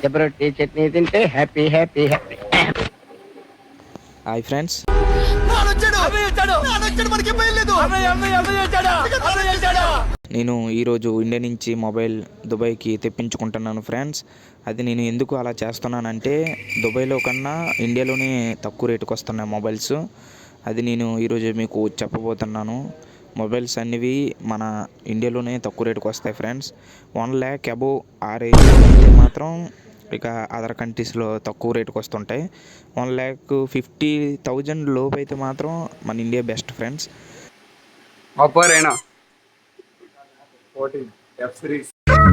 జబరొట్టి చట్నీ తింటే happy happy happy hi friends నేను ఈరోజు ఇండియా నుంచి మొబైల్ దుబాయ్కి తెప్పించుకుంటున్నాను ఫ్రెండ్స్ అది నేను ఎందుకు అలా చేస్తున్నానంటే దుబాయ్లో కన్నా ఇండియాలోనే తక్కువ రేటుకి వస్తున్నాయి మొబైల్స్ అది నేను ఈరోజు మీకు చెప్పబోతున్నాను మొబైల్స్ అన్నివి మన ఇండియాలోనే తక్కువ రేటుకి వస్తాయి ఫ్రెండ్స్. వన్ ల్యాక్ అబోవ్ ఆ రేంజ్ అయితే మాత్రం ఇక అదర్ కంట్రీస్లో తక్కువ రేటుకి వస్తుంటాయి. వన్ ల్యాక్ ఫిఫ్టీ థౌజండ్ లోపు అయితే మాత్రం మన India best friends.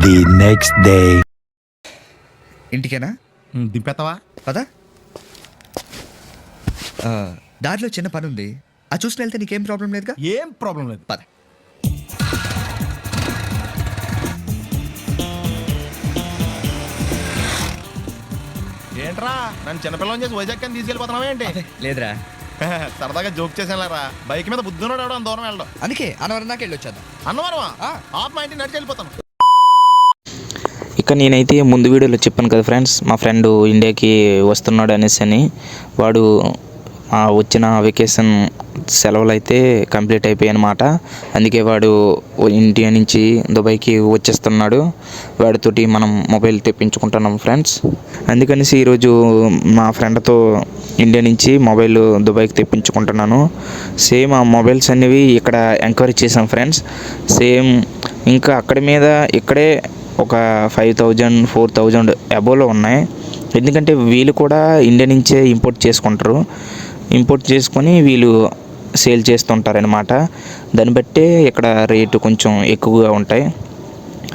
the next day. ఇంటికేనా? దింపేస్తావా పదా ఆ, దారిలో చిన్న పని ఉంది అది చూసుకుని వెళ్తే నీకేం ప్రాబ్లం లేదుగా? ఏం ప్రాబ్లం లేదు. పద. ఏంట్రా? నన్ను చిన్నపిల్లని చేసి వైజాగ్ అని తీసుకెళ్ళిపోతున్నావా ఏంటి? లేదురా. సరదాగా జోక్ చేసానులేరా బైక్ మీద బుద్ధున్నాడు ఎవడో అంత దూరం వెళ్ళడం. అందుకే అనవరం దాకా వెళ్ళి వచ్చేద్దాం అన్నవరమా? ఆ. ఆఫ్ మా ఇంటికి నడిచి వెళ్ళిపోతాను. ఇక నేనైతే ముందు వీడియోలో చెప్పాను కదా ఫ్రెండ్స్ మా ఫ్రెండ్ ఇండియాకి వస్తున్నాడు అనేసి అని. వాడు ఆ వచ్చిన వెకేషన్ సెలవులు అయితే కంప్లీట్ అయిపోయాయి అన్నమాట అందుకే వాడు ఇండియా నుంచి దుబాయ్కి వచ్చేస్తున్నాడు. వాడితోటి మనం మొబైల్ తెప్పించుకుంటున్నాం ఫ్రెండ్స్. అందుకనేసి ఈరోజు మా ఫ్రెండ్తో ఇండియా నుంచి మొబైల్ దుబాయ్కి తెప్పించుకుంటున్నాను. సేమ్ ఆ మొబైల్స్ అనేవి ఇక్కడ ఎంక్వైరీ చేసాం ఫ్రెండ్స్. సేమ్ ఇంకా అక్కడి మీద ఇక్కడే ఒక ఫైవ్ థౌజండ్ ఫోర్ థౌజండ్ అబోలో ఉన్నాయి. ఎందుకంటే వీళ్ళు కూడా ఇండియా నుంచే ఇంపోర్ట్ చేసుకుంటారు. ఇంపోర్ట్ చేసుకొని వీళ్ళు సేల్ చేస్తుంటారనమాట దాన్ని బట్టే ఇక్కడ రేటు కొంచెం ఎక్కువగా ఉంటాయి.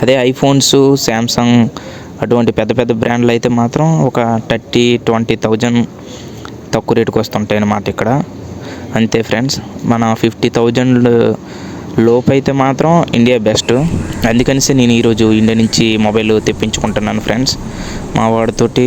అదే ఐఫోన్స్ శాంసంగ్ అటువంటి పెద్ద పెద్ద బ్రాండ్లు అయితే మాత్రం ఒక థర్టీ ట్వంటీ థౌజండ్ తక్కువ రేటుకి వస్తుంటాయి అన్నమాట ఇక్కడ. అంతే ఫ్రెండ్స్ మన ఫిఫ్టీ థౌజండ్ లోపు అయితే మాత్రం ఇండియా బెస్ట్. అందుకనిసే నేను ఈరోజు ఇండియా నుంచి మొబైల్ తెప్పించుకుంటున్నాను ఫ్రెండ్స్. మా వాడితోటి